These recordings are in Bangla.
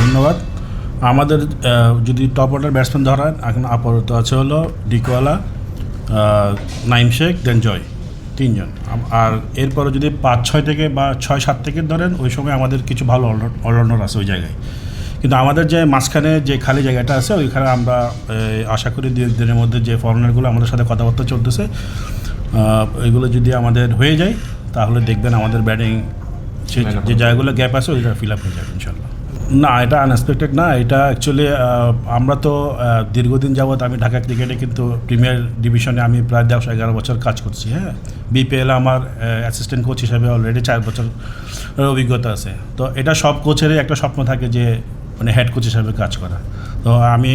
ধন্যবাদ। আমাদের যদি টপ অর্ডার ব্যাটসম্যান ধরান এখন আপাতত আছে হলো ডিকওয়ালা আহ, নাইম শেখ দেন জয় তিনজন। আর এরপরে যদি পাঁচ ছয় থেকে বা ছয় সাত থেকে ধরেন ওই সময় আমাদের কিছু ভালো অলরাউন্ডার আছে ওই জায়গায়। কিন্তু আমাদের যে মাঝখানে যে খালি জায়গাটা আছে ওইখানে আমরা আশা করি দিনের মধ্যে যে ফরেনারগুলো আমাদের সাথে কথাবার্তা চলতেছে এগুলো যদি আমাদের হয়ে যায় তাহলে দেখবেন আমাদের ব্যাটিং যে জায়গাগুলো গ্যাপ আছে, ওইটা ফিল আপ হয়ে যাবে ইনশাল্লাহ না, এটা আনএক্সপেক্টেড না, এটা অ্যাকচুয়ালি আমরা তো দীর্ঘদিন যাবৎ আমি ঢাকা ক্রিকেটে কিন্তু প্রিমিয়ার ডিভিশনে আমি প্রায় দশ এগারো বছর কাজ করছি হ্যাঁ। বিপিএল আমার অ্যাসিস্ট্যান্ট কোচ হিসেবে অলরেডি চার বছর অভিজ্ঞতা আছে। তো এটা সব কোচেরই একটা স্বপ্ন থাকে যে মানে হেড কোচ হিসাবে কাজ করা। তো আমি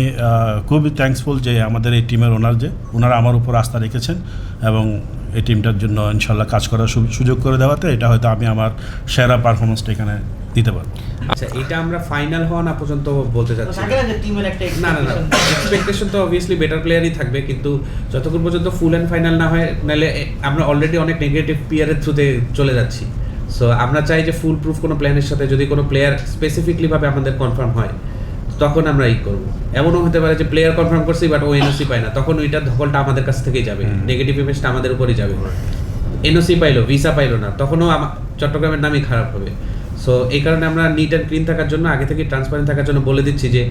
খুবই থ্যাঙ্কসফুল যে আমাদের এই টিমের ওনার যে ওনারা আমার উপর আস্থা রেখেছেন এবং এই টিমটার জন্য ইনশাল্লাহ কাজ করার সু- সুযোগ করে দেওয়াতে এটা হয়তো আমি আমার সেরা পারফরমেন্সটা এখানে দিতে পারব। আচ্ছা এটা আমরা ফাইনাল হওয়া না পর্যন্ত বলতে চাচ্ছি। না টিমের একটা না না না। এক্সপেকটেশন তো অবভিয়াসলি বেটার প্লেয়ারই থাকবে কিন্তু যতক্ষণ পর্যন্ত ফুল অ্যান্ড ফাইনাল না হয় নাহলে আমরা অলরেডি অনেক নেগেটিভ প্লেয়ারের থ্রুতে চলে যাচ্ছি। সো আমরা চাই যে ফুল প্রুফ কোনো প্ল্যানের সাথে যদি কোনো প্লেয়ার স্পেসিফিকলি ভাবে আমাদের কনফার্ম হয় তখন আমরা ই করব। এমনও হতে পারে যে প্লেয়ার কনফার্ম করছি বাট ও এনওসি পায় না। তখন ওইটার ধকলটা আমাদের কাছ থেকেই যাবে। নেগেটিভ ইমেজটা আমাদের উপরই যাবে। এনওসি পাইলো ভিসা পাইলো না। তখনও চট্টগ্রামের নামই খারাপ হবে। সো এই কারণে আমরা নিট অ্যান্ড ক্লিন থাকার জন্য আগে থেকে ট্রান্সপারেন্ট থাকার জন্য বলে দিচ্ছি যে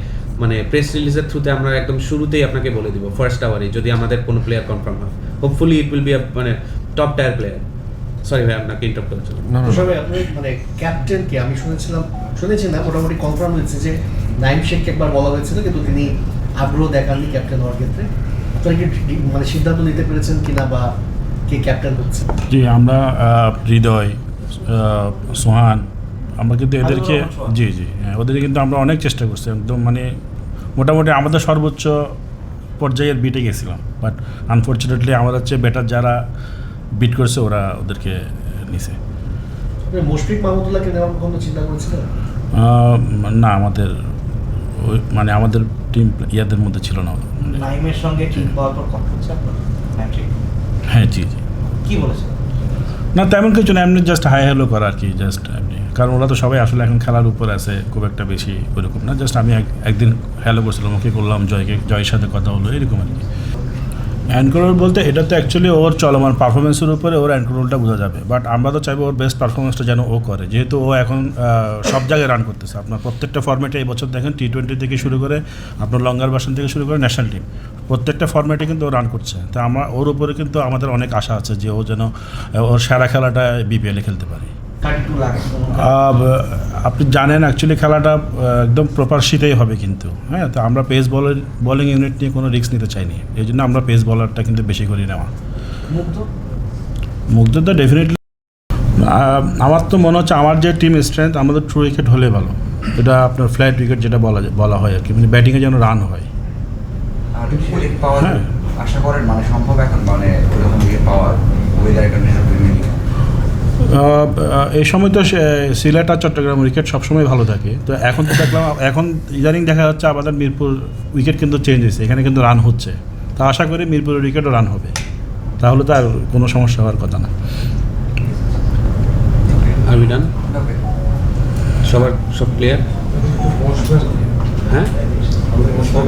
মানে প্রেস রিলিজের থ্রুতে আমরা একদম শুরুতেই আপনাকে বলে দিব ফার্স্ট আওয়ারই যদি আমাদের কোনো প্লেয়ার কনফার্ম হয়। হোপফুলি ইট উইল বি মানে টপ টায়ার প্লেয়ার সরি ভাই আপনাকে ইন্টারাপ্ট করার জন্য। না, না, না। আপনি মানে ক্যাপ্টেন ক্যাপ্টেনকে আমি শুনেছিলাম শুনেছি না মোটামুটি কনফার্ম হয়েছে যে নাইম শেখকে একবার বলা হয়েছিল কিন্তু তিনি আগ্রহ দেখাননি ক্যাপ্টেন হওয়ার ক্ষেত্রে। আপনারা কি মানে সিদ্ধান্ত নিতে পেরেছেন কিনা বা কে ক্যাপ্টেন হচ্ছে? জি আমরা হৃদয় সোহান আমরা কিন্তু এদেরকে জি জি হ্যাঁ ওদের কিন্তু আমরা অনেক চেষ্টা করছি একদম মানে মোটামুটি আমাদের সর্বোচ্চ পর্যায়ের বিটে গেছিলাম। বাট আনফর্চুনেটলি আমাদের চেয়ে বেটার যারা বিট করছে ওরা ওদেরকে নিছে। মুশফিক মাহমুদুল্লাহকে নেওয়ার কোনো চিন্তা করেছিলেন? না আমাদের ওই মানে আমাদের টিম ইয়াদের মধ্যে ছিল না নাইমের সঙ্গে ঠিক হওয়ার পর কথা হচ্ছে হ্যাঁ জি জি। কি বলেছেন? না তেমন কিছু না এমনি জাস্ট হাই হ্যালো করা আর কি জাস্ট এমনি। কারণ ওরা তো সবাই আসলে এখন খেলার উপর আছে খুব একটা বেশি ওইরকম না জাস্ট আমি একদিন হ্যালো করছিলাম ওকে করলাম জয়কে জয়ের সাথে কথা হলো এরকম আর কি। অ্যানকোরোল বলতে এটা তো অ্যাকচুয়ালি ওর চলমান পারফরমেন্সের উপরে ওর অ্যানকোরোলটা বোঝা যাবে। বাট আমরা তো চাইব ওর বেস্ট পারফরমেন্সটা যেন ও করে। যেহেতু ও এখন সব জায়গায় রান করতেছে। আপনার প্রত্যেকটা ফর্মেটে এই বছর দেখেন টি টোয়েন্টি থেকে শুরু করে আপনার লঙ্গার বাসন থেকে শুরু করে ন্যাশনাল টিম প্রত্যেকটা ফর্মেটে কিন্তু ও রান করছে। তা আমরা ওর উপরে কিন্তু আমাদের অনেক আশা আছে যে ও যেন ওর সেরা খেলাটা বিপিএলে খেলতে পারে। আপনি জানেন অ্যাকচুয়ালি খেলাটা একদম প্রপার শীতেই হবে কিন্তু। হ্যাঁ তো আমরা পেস বলার বোলিং ইউনিট নিয়ে কোনো রিস্ক নিতে চাইনি। এই জন্য আমরা পেস বলারটা কিন্তু বেশি করে নেওয়া। মুগ্ধ? মুগ্ধ তো ডেফিনেটলি আমার তো মনে হচ্ছে আমার যে টিম স্ট্রেংথ আমাদের ট্রু উইকেট হলে ভালো। এটা আপনার ফ্ল্যাট উইকেট যেটা বলা বলা হয় আর কি। মানে ব্যাটিংয়ে যেন রান হয়। হ্যাঁ। আশা করেন? মানে সম্ভব এখন? মানে পাওয়ার ওয়েদার কন্ডিশন এই সময় তো সিলেট আর চট্টগ্রাম উইকেট সবসময় ভালো থাকে। তো এখন তো দেখলাম, এখন ইদানিং দেখা যাচ্ছে আমাদের মিরপুর উইকেট কিন্তু চেঞ্জ হয়েছে, এখানে কিন্তু রান হচ্ছে। তো আশা করি মিরপুরের উইকেটও রান হবে। তাহলে তো আর কোনো সমস্যা হওয়ার কথা না। সবার সব প্লেয়ার হ্যাঁ?